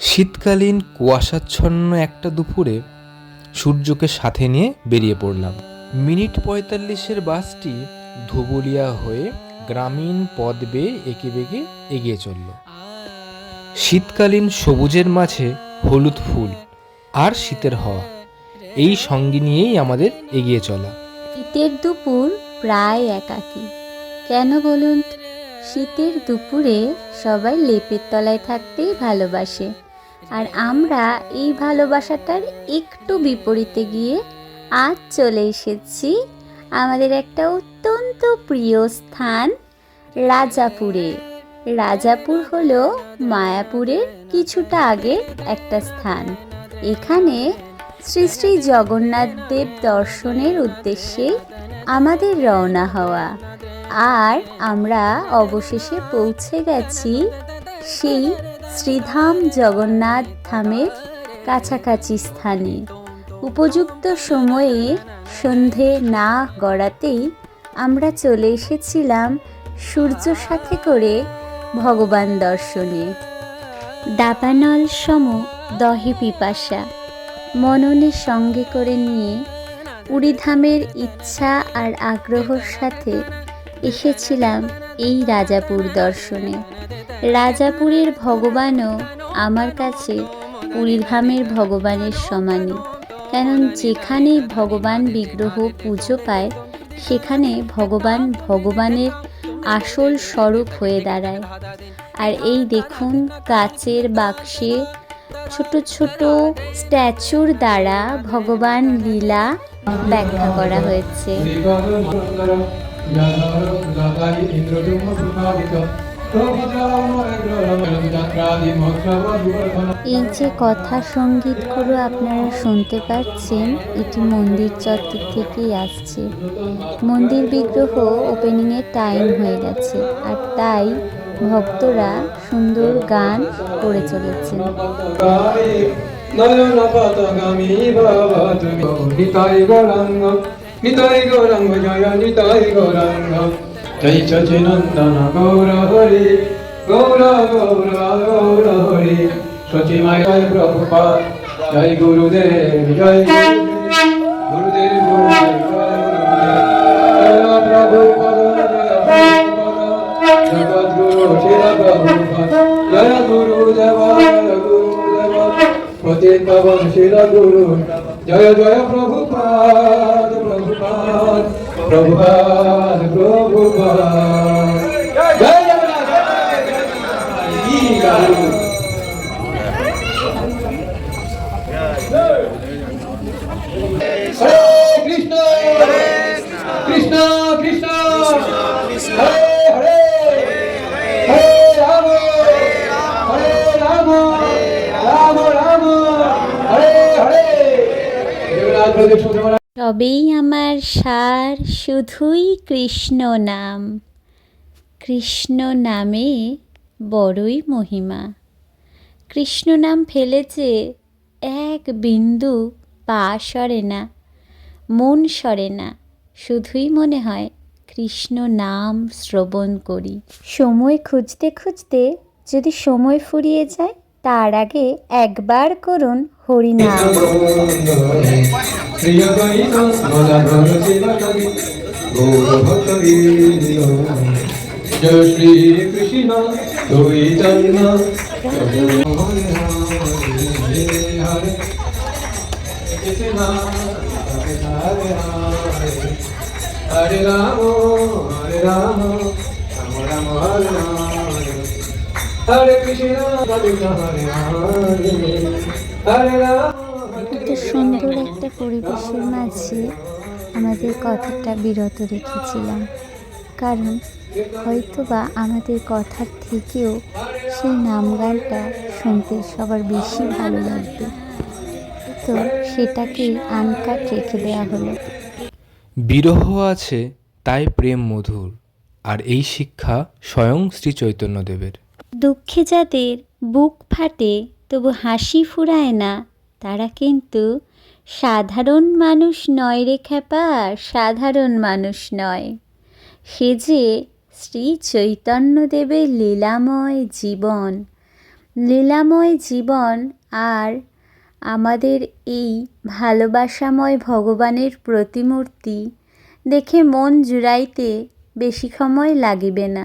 শীতকালীন কুয়াশাচ্ছন্ন একটা দুপুরে সূর্যকে সাথে নিয়ে বেরিয়ে পড়লাম। মিনিট পঁয়তাল্লিশের বাসটি ধুবুলিয়া হয়ে গ্রামীণ পথ বেয়ে এঁকে বেঁকে এগিয়ে চলল। শীতকালীন সবুজের মাঝে হলুদ ফুল আর শীতের হওয়া, এই সঙ্গী নিয়েই আমাদের এগিয়ে চলা। শীতের দুপুর প্রায় একাকী। কেন বলুন? শীতের দুপুরে সবাই লেপের তলায় থাকতেই ভালোবাসে। আর আমরা এই ভালোবাসাটার একটু বিপরীতে গিয়ে আজ চলে এসেছি আমাদের একটা অত্যন্ত প্রিয় স্থান, রাজাপুরে। রাজাপুর হলো মায়াপুরের কিছুটা আগে একটা স্থান। এখানে শ্রী শ্রী জগন্নাথ দেব দর্শনের উদ্দেশ্যে আমাদের রওনা হওয়া। আর আমরা অবশেষে পৌঁছে গেছি সেই শ্রীধাম জগন্নাথ ধামের কাছাকাছি স্থানে। উপযুক্ত সময়ে সন্ধে না গড়াতেই আমরা চলে এসেছিলাম সূর্য সাথে করে ভগবান দর্শনে। দাবানল সম দহে পিপাসা মননের সঙ্গে করে নিয়ে পুরীধামের ইচ্ছা আর আগ্রহর সাথে এসেছিলাম এই রাজাপুর দর্শনে। রাজাপুরের ভগবানও আমার কাছে পুরীধামের ভগবানের সমানই কারণ যেখানে ভগবান বিগ্রহ পুজো পায়, সেখানে ভগবান ভগবানের আসল স্বরূপ হয়ে দাঁড়ায়। আর এই দেখুন কাচের বাক্সে ছোট ছোট স্ট্যাচুর দ্বারা ভগবান লীলা ব্যাখ্যা করা হয়েছে। এই যে কথা সঙ্গীতগুলো আপনারা শুনতে পাচ্ছেন এটি মন্দির চত্বর থেকেই আসছে। মন্দির বিগ্রহ ওপেনিংয়ের টাইম হয়ে গেছে আর তাই ভক্তরা সুন্দর গান করে চলেছেন। নয়ন নিতাই গৌরাঙ্গ জয় নিতাই গৌরাঙ্গ জয় সচিনন্দন গৌর হরি গৌর গৌর গৌর হরি সচিমায় জয় প্রভুপাদ জয় গুরুদেব জয় গুরুদেব গুরুদেব প্রভুপাদ জগদ্গুরু শির প্রভুপাদ জয় গুরুদেব গুরুদেব পতিত পাবন শির গুরু জয় জয় প্রভুপাদ প্রভুপাদ প্রভুপাদ সার শুধুই কৃষ্ণ নাম। কৃষ্ণ নামে বড়ই মহিমা। কৃষ্ণ নাম ফেলেছে এক বিন্দু পা সরে না মন সরে না শুধুই মনে হয় কৃষ্ণ নাম শ্রবণ করি। সময় খুঁজতে খুঁজতে যদি সময় ফুরিয়ে যায় তার আগে একবার করুন হরিনাম। প্রিয় দৈত মদাধর শিবানবী গৌর ভক্ত জয় শ্রী কৃষ্ণ চৈতন্য কৃষ্ণ হরে রাম হরে রাম রাম রাম হরে হরে হরে কৃষ্ণ কৃষ্ণ হরে হরে হরে রাম এত সুন্দর একটা পরিবেশের মাঝে আমাদের কথাটা বিরত রেখেছিলাম। কারণ হয়তোবা আমাদের কথার থেকেও সেই নাম গানটা শুনতে সবার বেশি ভালো লাগবে। তো সেটাকেই আনকাট রেখে দেওয়া হলো। বিরহ আছে তাই প্রেম মধুর আর এই শিক্ষা স্বয়ং শ্রী চৈতন্যদেবের। দুঃখে যাদের বুক ফাটে তবু হাসি ফুরায় না তারা কিন্তু সাধারণ মানুষ নয় রে খ্যাপা, সাধারণ মানুষ নয়। সে যে শ্রী চৈতন্যদেবের লীলাময় জীবন লীলাময় জীবন আর আমাদের এই ভালোবাসাময় ভগবানের প্রতিমূর্তি দেখে মন জুড়াইতে বেশি সময় লাগিবে না।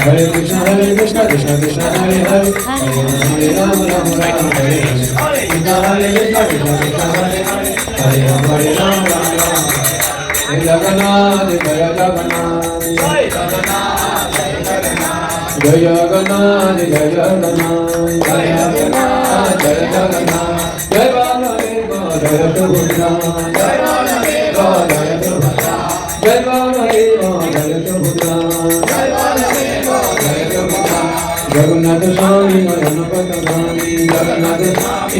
Hare Krishna, Hare Krishna, Krishna Krishna, Hare Hare, Hare Ram, Ram Ram, Hare Hare. Krishna, Hare Krishna, Krishna Krishna, Hare Hare, Hare Ram, Hare Ram, Ram Ram. Hare Jagannath, Jaya Jagannath, Jaya Jagannath, Jaya Jagannath, Jaya Jagannath, Jaya Jagannath, Jaya Jagannath, Jaya Baladev, Jaya Jaya Jaya Jagannath স্বামী জগন্নাথ স্বামী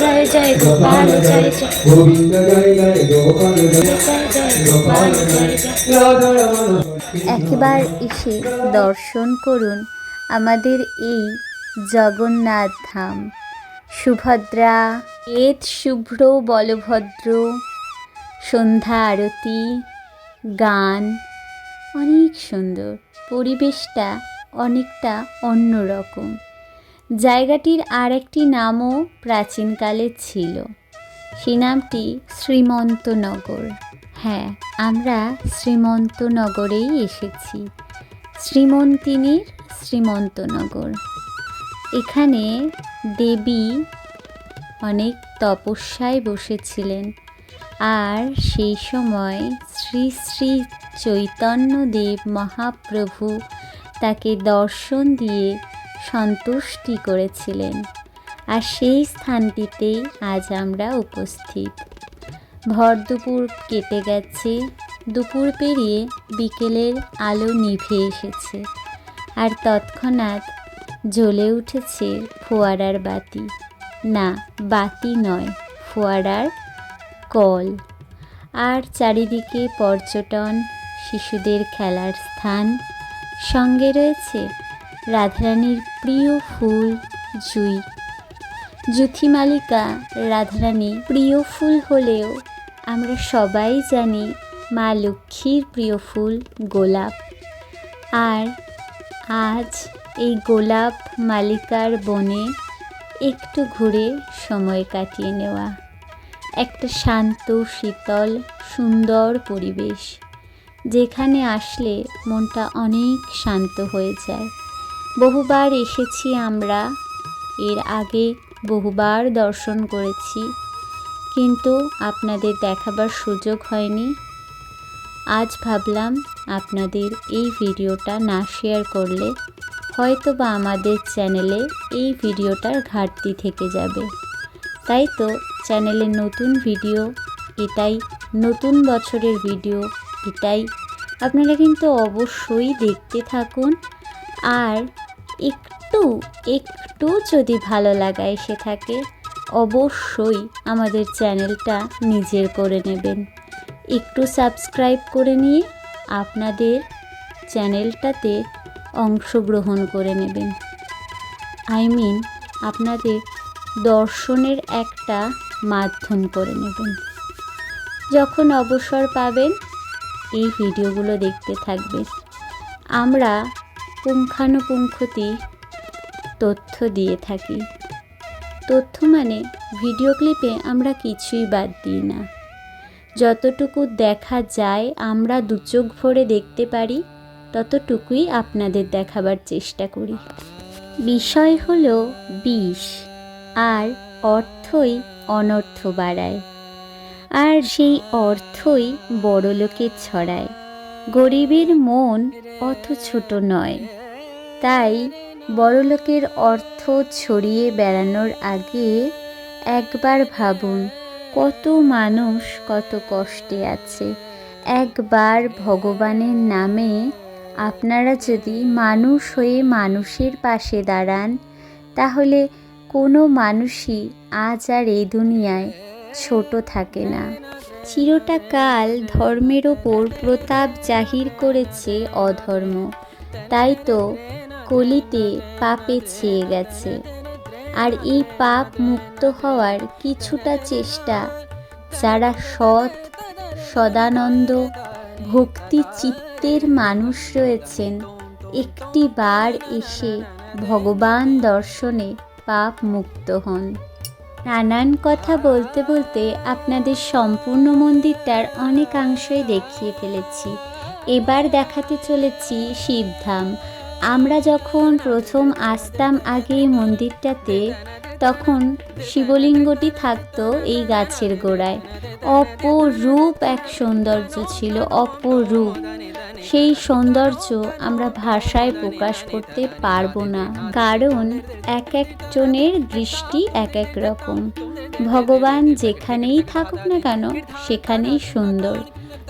জয় জয় গোপাল জয় গোবিন্দ জয় জয় গোপাল জয় গোপাল একবার এসে দর্শন করুন আমাদের এই জগন্নাথ ধাম। সুভদ্রা, এত শুভ্র, বলভদ্র সন্ধ্যা আরতি, গান, অনেক সুন্দর। পরিবেশটা অনেকটা অন্যরকম। জায়গাটির আর একটি নামও প্রাচীনকালে ছিল। সেই নামটি শ্রীমন্তনগর। হ্যাঁ আমরা শ্রীমন্তনগরেই এসেছি। শ্রীমন্তিনীর শ্রীমন্তনগর। এখানে দেবী অনেক তপস্যায় বসেছিলেন। আর সেই সময় শ্রী শ্রী চৈতন্যদেব মহাপ্রভু তাকে দর্শন দিয়ে সন্তুষ্টি করেছিলেন। আর সেই স্থানটিতেই আজ আমরা উপস্থিত। ভর দুপুর কেটে গেছে, দুপুর পেরিয়ে বিকেলের আলো নিভে এসেছে, আর তৎক্ষণাৎ জ্বলে উঠেছে ফোয়ারার বাতি। না, বাতি নয়, ফোয়ারার কল। আর চারিদিকে পর্যটন, শিশুদের খেলার স্থান, সঙ্গে রয়েছে রাধারানীর প্রিয় ফুল, জুই। জুথি মালিকা রাধারানী প্রিয় ফুল হলেও আমরা সবাই জানি মা লক্ষ্মীর প্রিয় ফুল গোলাপ। আর আজ এই গোলাপ মালিকার বনে একটু ঘুরে সময় কাটিয়ে নেওয়া। একটা শান্ত, শীতল, সুন্দর পরিবেশ। যেখানে আসলে মনটা অনেক শান্ত হয়ে যায়। বহুবার এসেছি আমরা, এর আগে বহুবার দর্শন করেছি, কিন্তু আপনাদের দেখাবার সুযোগ হয়নি। আজ ভাবলাম আপনাদের এই ভিডিওটা না শেয়ার করলে হয়তো বা আমাদের চ্যানেলে এই ভিডিওটার ঘাটতি থেকে যাবে। তাই তো চ্যানেলে নতুন ভিডিও, এটাই নতুন বছরের ভিডিও, এটাই। আপনারা কিন্তু অবশ্যই দেখতে থাকুন। আর একটু একটু যদি ভালো লাগা এসে থাকে, অবশ্যই আমাদের চ্যানেলটা নিজের করে নেবেন। একটু সাবস্ক্রাইব করে নিয়ে আপনাদের চ্যানেলটাতে অংশগ্রহণ করে নেবেন। আই মিন, আপনাদের দর্শনের একটা মাধ্যম করে নেবেন। যখন অবসর পাবেন, এই ভিডিওগুলো দেখতে থাকবেন। আমরা পুঙ্খানুপুঙ্খতি তথ্য দিয়ে থাকি। তথ্য মানে ভিডিও ক্লিপে আমরা কিছুই বাদ দিই না। যতটুকু দেখা যায়, আমরা দু চোখ ভরে দেখতে পারি, ততটুকুই আপনাদের দেখাবার চেষ্টা করি। বিষয় হলো বিষ। আর অর্থই অনর্থ বাড়ায়। আর সেই অর্থই বড়লোকের ছড়ায়। গরিবের মন অত ছোট নয়। তাই বড়লোকের অর্থ ছড়িয়ে বেড়ানোর আগে একবার ভাবুন, কত মানুষ কত কষ্টে আছে। একবার ভগবানের নামে আপনারা যদি মানুষ হয়ে মানুষের পাশে দাঁড়ান, তাহলে কোনো মানুষই আজ আর এই দুনিয়ায় ছোট থাকে না। চিরটা কাল ধর্মের ওপর প্রতাপ জাহির করেছে অধর্ম। তাই তো কলিতে পাপে ছেয়ে গেছে। আর এই পাপ মুক্ত হওয়ার কিছুটা চেষ্টা যারা সৎ, সদানন্দ, ভক্তি চিত্তের মানুষ রয়েছেন একটি বার এসে ভগবান দর্শনে পাপ মুক্ত হন। নানান কথা বলতে বলতে আপনাদের সম্পূর্ণ মন্দিরটার অনেকাংশই দেখিয়ে ফেলেছি। এবার দেখাতে চলেছি শিবধাম। আমরা যখন প্রথম আসতাম আগে মন্দিরটাতে, তখন শিবলিঙ্গটি থাকতো এই গাছের গোড়ায়। অপরূপ এক সৌন্দর্য ছিল, অপরূপ। সেই সৌন্দর্য আমরা ভাষায় প্রকাশ করতে পারব না, কারণ এক একজনের দৃষ্টি এক এক রকম। ভগবান যেখানেই থাকুক না কেন, সেখানেই সুন্দর।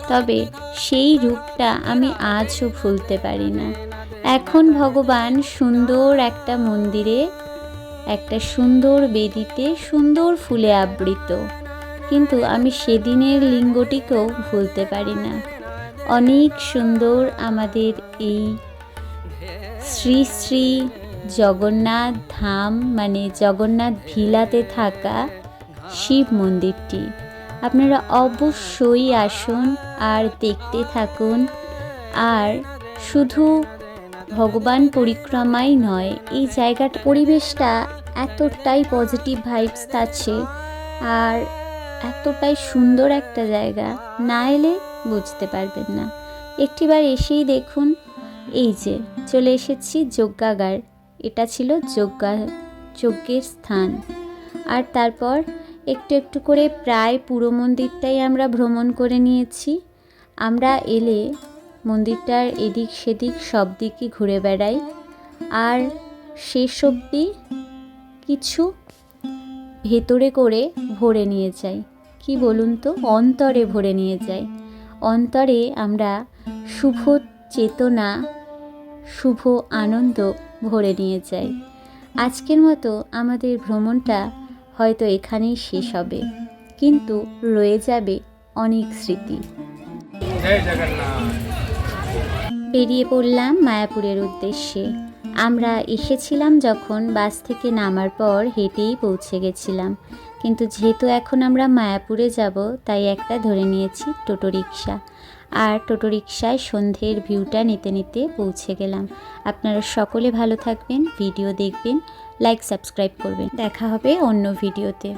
তবে সেই রূপটা আমি আজও ভুলতে পারি না। এখন ভগবান সুন্দর একটা মন্দিরে, একটা সুন্দর বেদিতে সুন্দর ফুলে আবৃত। কিন্তু আমি সেদিনের লিঙ্গটিকেও ভুলতে পারি না। অনেক সুন্দর আমাদের এই শ্রী শ্রী জগন্নাথ ধাম মানে জগন্নাথ ভিলাতে থাকা শিব মন্দিরটি। আপনারা অবশ্যই আসুন আর দেখতে থাকুন। আর শুধু ভগবান পরিক্রমাই নয়, এই জায়গাটা পরিবেশটা এতটাই পজিটিভ ভাইবস আছে আর এতটাই সুন্দর একটা জায়গা না এলে বুঝতে পারবেন না। একটিবার এসেই দেখুন, এই যে চলে এসেছি যজ্ঞাগার। এটা ছিল যজ্ঞা, যজ্ঞের স্থান। আর তারপর একটু একটু করে প্রায় পুরো মন্দিরটাই আমরা ভ্রমণ করে নিয়েছি। আমরা এলে মন্দিরটার এদিক সেদিক সব দিকই ঘুরে বেড়াই। আর শেষ অবধি কিছু ভেতরে করে ভরে নিয়ে যাই। কি বলুন তো? অন্তরে ভরে নিয়ে যাই অন্তরে আমরা শুভ চেতনা শুভ আনন্দ ভরে নিয়ে যাই। আজকের মতো আমাদের ভ্রমণটা হয়তো এখানেই শেষ হবে। কিন্তু রয়ে যাবে অনেক স্মৃতি। বেরিয়ে পড়লাম মায়াপুরের উদ্দেশ্যে। আমরা এসেছিলাম যখন বাস থেকে নামার পর হেঁটেই পৌঁছে গেছিলাম। কিন্তু যেহেতু এখন আমরা মায়াপুরে যাব, তাই একটা ধরে নিয়েছি টোটো রিক্সা আর টোটো রিক্সায় সন্ধ্যের ভিউটা নিতে নিতে পৌঁছে গেলাম। আপনারা সকলে ভালো থাকবেন, ভিডিও দেখবেন, লাইক, সাবস্ক্রাইব করবেন। দেখা হবে অন্য ভিডিওতে।